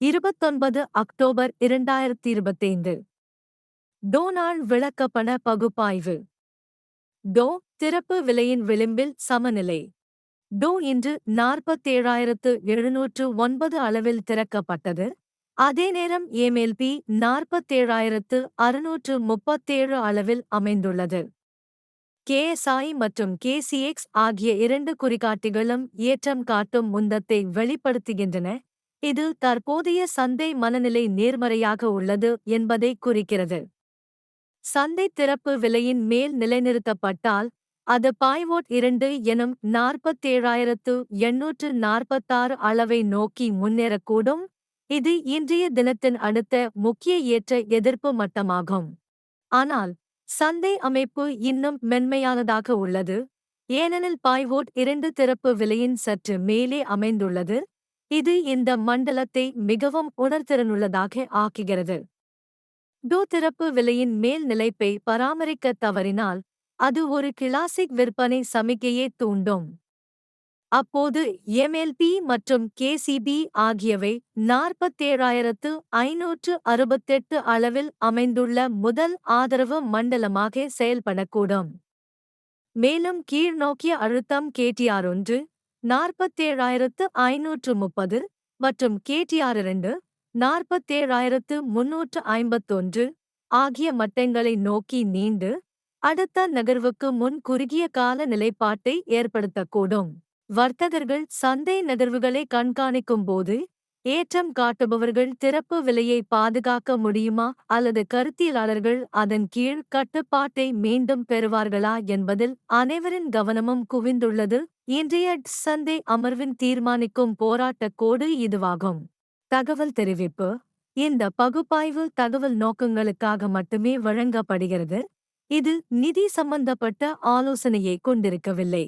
இருபத்தொன்பது அக்டோபர் இரண்டாயிரத்தி இருபத்தைந்து டோனால் விளக்கப்பண பகுப்பாய்வு. டோ திறப்பு விலையின் விளிம்பில் சமநிலை. டோ இன்று நாற்பத்தேழாயிரத்து எழுநூற்று ஒன்பது அளவில் திறக்கப்பட்டது. அதே நேரம் ஏமேல்பி நாற்பத்தேழாயிரத்து அறுநூற்று முப்பத்தேழு அளவில் அமைந்துள்ளது. கேஎஸ்ஐ மற்றும் கேசிஎக்ஸ் ஆகிய இரண்டு குறிகாட்டிகளும் ஏற்றம் காட்டும் முந்தத்தை வெளிப்படுத்துகின்றன. இது தற்போதைய சந்தை மனநிலை நேர்மறையாக உள்ளது என்பதை குறிக்கிறது. சந்தை திறப்பு விலையின் மேல் நிலைநிறுத்தப்பட்டால் அது பாய்வோட் இரண்டு எனும் நாற்பத்தேழாயிரத்து எண்ணூற்று நாற்பத்தாறு அளவை நோக்கி முன்னேறக்கூடும். இது இன்றைய தினத்தின் அடுத்த முக்கிய ஏற்ற எதிர்ப்பு மட்டமாகும். ஆனால் சந்தை அமைப்பு இன்னும் மென்மையானதாக உள்ளது. ஏனெனில் பாய்வோட் இரண்டு திறப்பு விலையின் சற்று மேலே அமைந்துள்ளது. இது இந்த மண்டலத்தை மிகவும் உணர்திறனுள்ளதாக ஆக்குகிறது. டோ திறப்பு விலையின் மேல் நிலைப்பை பராமரிக்க தவறினால் அது ஒரு கிளாசிக் விற்பனை சமிக்கையே தூண்டும். அப்போது எம்எல்பி மற்றும் கேசிபி ஆகியவை நாற்பத்தேழாயிரத்து ஐநூற்று அறுபத்தெட்டு அளவில் அமைந்துள்ள முதல் ஆதரவு மண்டலமாக செயல்படக்கூடும். மேலும் கீழ்நோக்கிய அழுத்தம் கேடிஆர் ஒன்று நாற்பத்தேழாயிரத்து ஐநூற்று முப்பது மற்றும் கேடிஆர் இரண்டு நாற்பத்தேழாயிரத்து முன்னூற்று ஐம்பத்தொன்று ஆகிய மட்டங்களை நோக்கி நீண்டு அடுத்த நகர்வுக்கு முன் குறுகிய கால நிலைப்பாட்டை ஏற்படுத்தக்கூடும். வர்த்தகர்கள் சந்தை நகர்வுகளை கண்காணிக்கும் போது ஏற்றம் காட்டுபவர்கள் திறப்பு விலையை பாதுகாக்க முடியுமா? அல்லது கருத்தியலாளர்கள் அதன் கீழ் கட்டுப்பாட்டை மீண்டும் பெறுவார்களா என்பதில் அனைவரின் கவனமும் குவிந்துள்ளது. இன்றைய சந்தை அமர்வின் தீர்மானிக்கும் போராட்டக் கோடு இதுவாகும். தகவல் தெரிவிப்பு. இந்த பகுப்பாய்வு தகவல் நோக்கங்களுக்காக மட்டுமே வழங்கப்படுகிறது. இது நிதி சம்பந்தப்பட்ட ஆலோசனையை கொண்டிருக்கவில்லை.